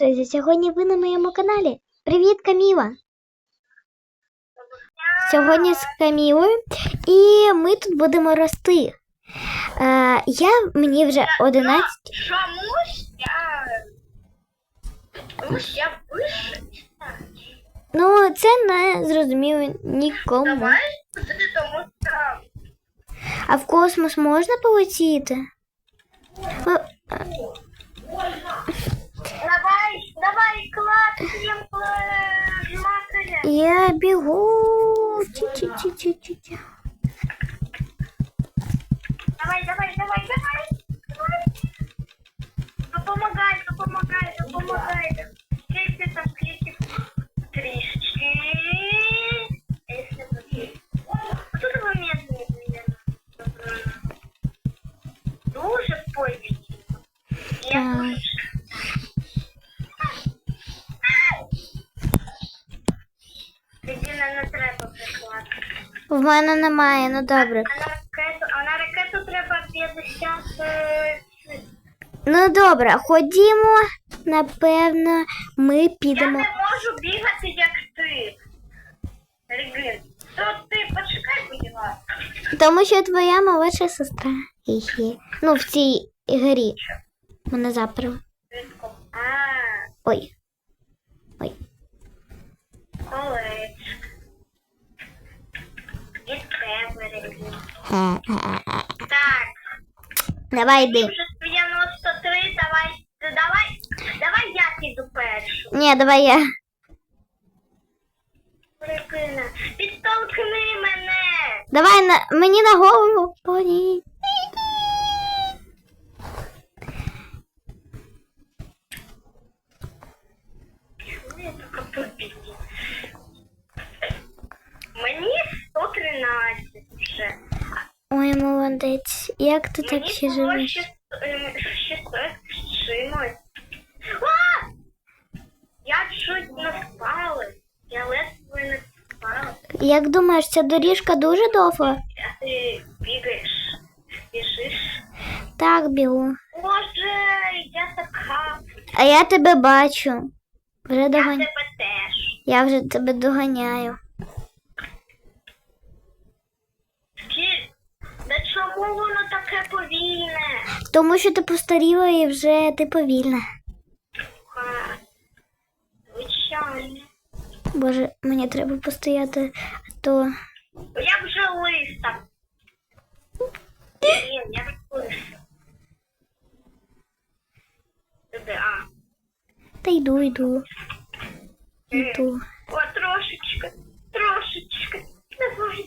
Друзі, сьогодні ви на моєму каналі. Привіт, Каміла! Сьогодні з Камілою, і ми тут будемо рости. Е, я мені вже 11. Чомусь я. Вище. Ну, це не зрозуміло нікому. А в космос можна полетіти? Ну, Давай, Я бігу. Ті-ті-ті-ті-ті. Давай, давай, давай, давай. Помогай, помогай, допомагай. Мене немає, ну добре. А на ракету, а на ракету треба 50 е, Ну добре, ходімо. Напевно, ми Я підемо. не можу бігати, як ти. Регин. То ти почекай, будь ласка. Тому що твоя молодша сестра. Хі-хі. Ну, в цій грі. Мене заперли. Швидко. А, Ой. Ой. колечко. Так, Давай йди. вже 93, давай, давай, давай я піду першу. Ні, давай я. Регина, підтолкни мене. Давай на мені на голову. Поні. Чому я така побідна? Мені 113 вже. Ой, молодець. Як ти так ще живеш? 600 чимось. Я чуть не впала. Я ледве не впала. Як думаєш, ця доріжка дуже довга? Ти бігаєш, біжиш. Так, бігу. Боже, я така. А я тебе бачу. Вже Я догон... тебе теж. Я вже тебе доганяю. Тому що ти постаріла і вже ти повільна. Звичайно. Боже, мені треба постояти, а то. Я вже листа. Ні, я вже листа. А. Та йду, йду. Йду. О, трошечки, трошечки. Давай.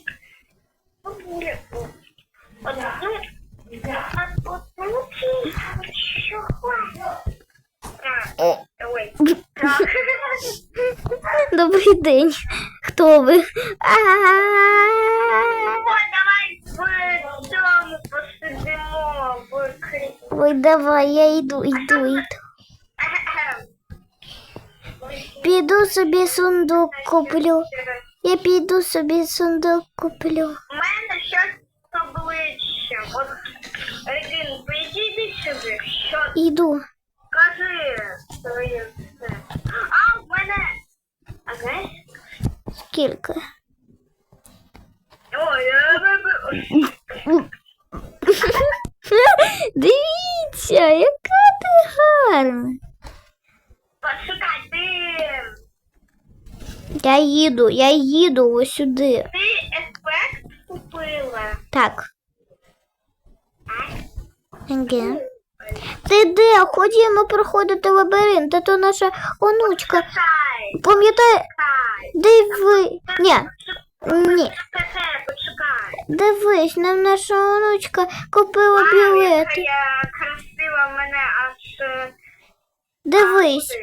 Бабуля. О, Одну. А одну ці. Що хватить? Так. Ой. Так. Добрий день. Хто ви? А-а-а. Давай в цьому посидимо в кріслі. Ой, давай, я йду, йду, йду. Піду собі сундук куплю. Я піду собі сундук куплю. У мене щось з обличчям. От, Регін, підійди сюди. Що Йду. Кажи все. А, в мене. А знаєш? Скільки? Ой, я вибив. Дивіться, яка ти гарна. Почекай, ти. Я їду, я їду ось сюди. Ти ефект купила. Так. А? Ге. Ти де? Ходімо проходити лабіринт, а то наша онучка. Пам'ятай, диви. Ні, ні. Дивись, нам наша онучка купила білети. я красива мене аж. Дивись.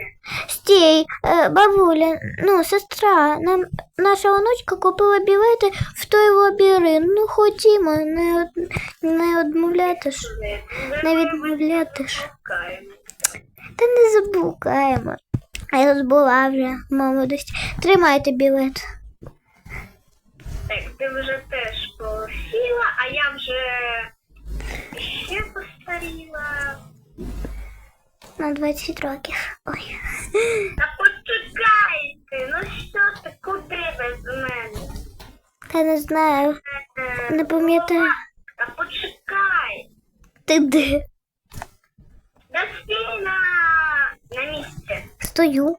Стій, е, бабуля, ну, сестра, нам наша онучка купила білети в той лабіринт. Ну ходімо, не, од- не відмовляти ж. Не відмовляти ж. Та не заблукаємо. А я забула вже молодості. Тримайте білет. Так, ти вже теж посіла, а я вже ще постаріла. На 20 років. Ой. Та почекайте, ну що ти, куди без мене? Та не знаю, Е, не пам'ятаю. Та почекай. Ти де? Да стій на, на місці. Стою.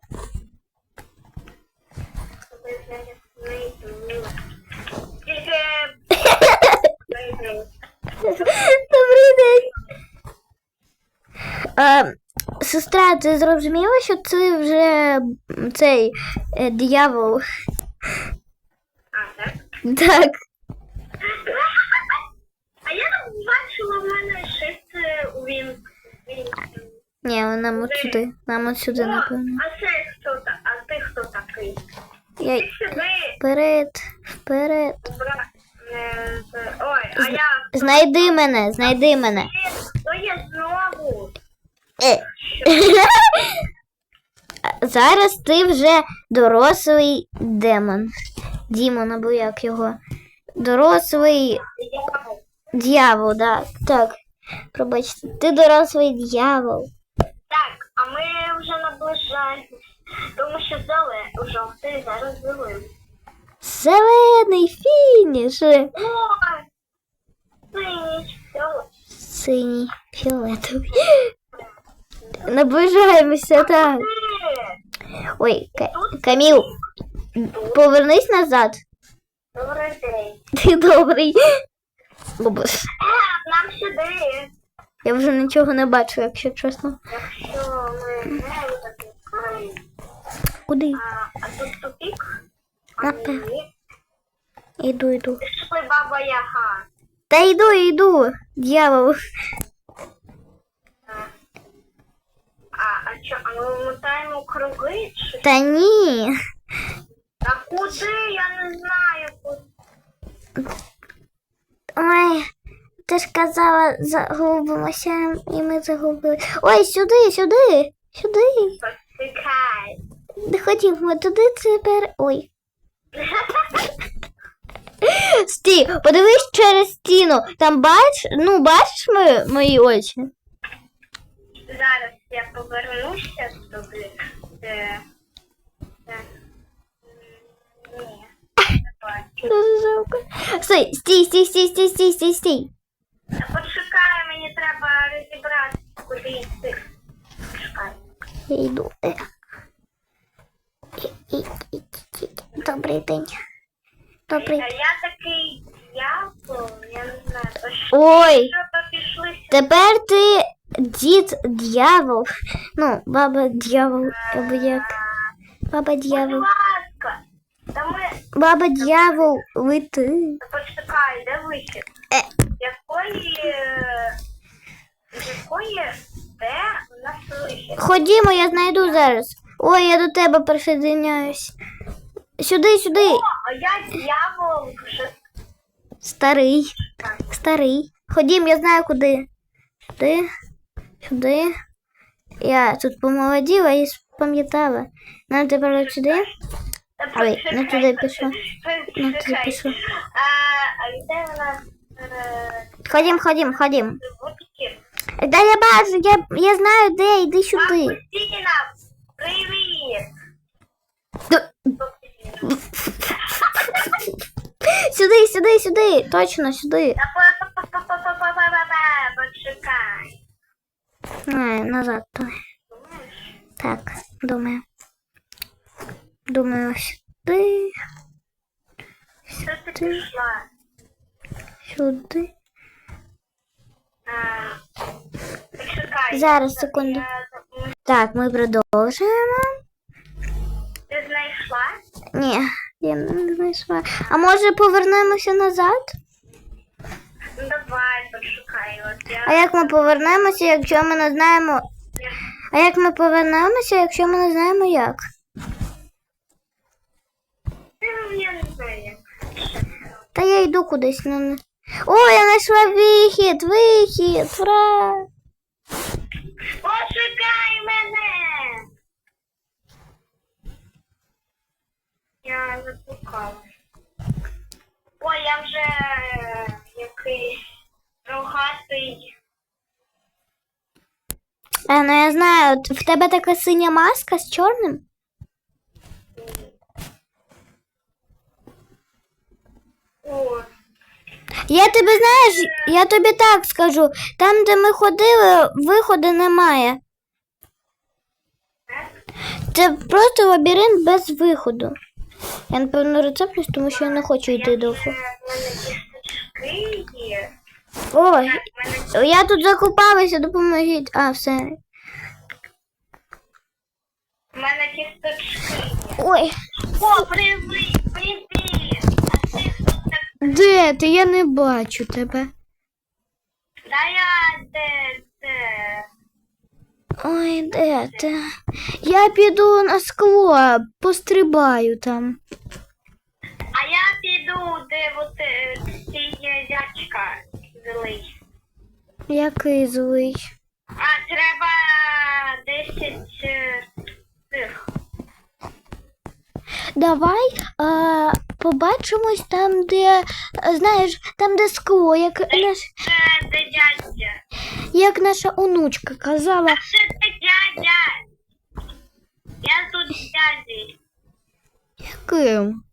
Добрий день. Сестра, ти зрозуміла, що це вже цей е, диявол? А, так? Так. А я тут бачила в мене шесть е, у він. Ні, нам от сюди. Нам от сюди, О, напевно. а це хто та? А ти хто такий? Я Ти сюди, вперед, вперед. е, Ой, а я... Знайди мене, знайди мене. То я знову. Е. Зараз ти вже дорослий демон. Дімон або як його. Дорослий дьявол, так. Так. Пробачте, ти дорослий дьявол. Так, а ми вже наближаємось. Тому що зеле, жовтий зараз зелений. Зелений фініш. Ой! Синій. Синій, фіолетовий. Наближаємося, так. Ой, Ка- Каміл, повернись назад. Добрий день. Ти добрий. Боже, Е, нам сюди. Я вже нічого не бачу, якщо чесно. Якщо ми не. Куди? А, а тут тупік? Напевно. Іду, йду. Пішли баба Яга. Та йду, йду, дьявол. А, а що, а ми мотаємо круги чи? Та ні. Та куди? Я не знаю. куди. Ой, ти ж казала, загубимося, і ми загубили. Ой, сюди, сюди, сюди. Не Ходімо туди тепер. Ой. Стій, подивись через стіну. Там бач, ну бачиш ми, мої очі? Зараз я повернуся туди. Це... Ні. Стой, стій, стій, стій, стій, стій, стій, стій. Почекай, мені треба розібрати, куди йти. Почекай. Я йду. Е. Добрий день. Добрий. Я такий дьявол, я не знаю, Ой, тепер ти дід дьявол. Ну, баба дьявол, або як. Баба дьявол. та ми... Баба дьявол, ви ти. Почекай, де вихід? Е. Якої... якої... Де у нас вихід? Ходімо, я знайду зараз. Ой, я до тебе присоединяюсь. Сюди, сюди. О, а я дьявол. Старий. Старий. Ходім, я знаю куди. Сюди. сюди. Я тут помолоділа і спам'ятала. Нам тепер от сюди. Ой, не туди пішла. Не туди пішла. Ходім, ходім, ходім. Да я бачу, я, я знаю, де, йди сюди. Привіт. Сюди, сюди, сюди, точно сюди. Почекай. Не, назад. давай. Так, думаю. Думаю, сюди, Що ти сюди. Зараз, секунду. Так, ми продовжуємо. Ти знайшла? Ні, я не знайшла. А може повернемося назад? Ну давай, почекай. От я... А як ми повернемося, якщо ми не знаємо. А як ми повернемося, якщо ми не знаємо як? Ну, я не знаю. як. Та я йду кудись. Ну, не... О, я знайшла вихід, вихід, ура! Почекай мене! Я заплукала. Ой, я вже е, рогатий. А, ну я знаю, от в тебе така синя маска з чорним? О, Я тобі знаєш, я тобі так скажу, там, де ми ходили, виходу немає. Це просто лабіринт без виходу. Я напевно рецеплюсь, тому що я не хочу йти довго. в мене є. Ой, я тут закопалася, допоможіть. А, все. в мене кісточки. Ой, О, привіт, привіт. А ти хто так? де ти? Я не бачу тебе. Да я де це? Ой, де ти? Я піду на скло, пострибаю там. А я піду, де от е, дядька злий. Який злий. А треба 10 е, цих. Давай а, побачимось там, де, знаєш, там, де скло, як, наш, Це де дядя. як наша онучка казала. Це де дядя. Я тут дядя. Ким?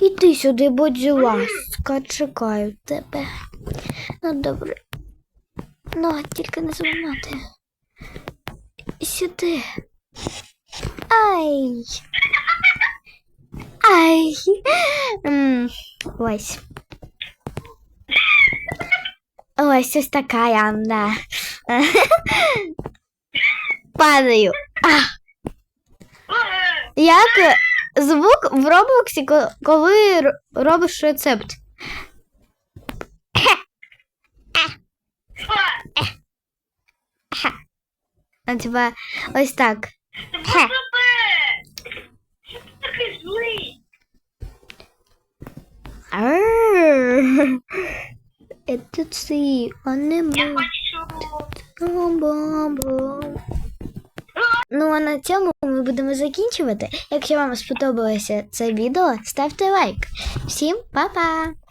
Іди сюди, будь ласка, чекаю тебе. Ну, добре. Ну, тільки не зламати. Сюди. Ай. Ай. М, Ось. Ось ось така я, да. Падаю. А. Як звук в Роблоксі, ко- коли робиш рецепт? А типа ось так. Що ти такий злий? Это ти, а не Я хочу. Ну а на ми будемо закінчувати. Якщо вам сподобалося це відео, ставте лайк. Всім па-па!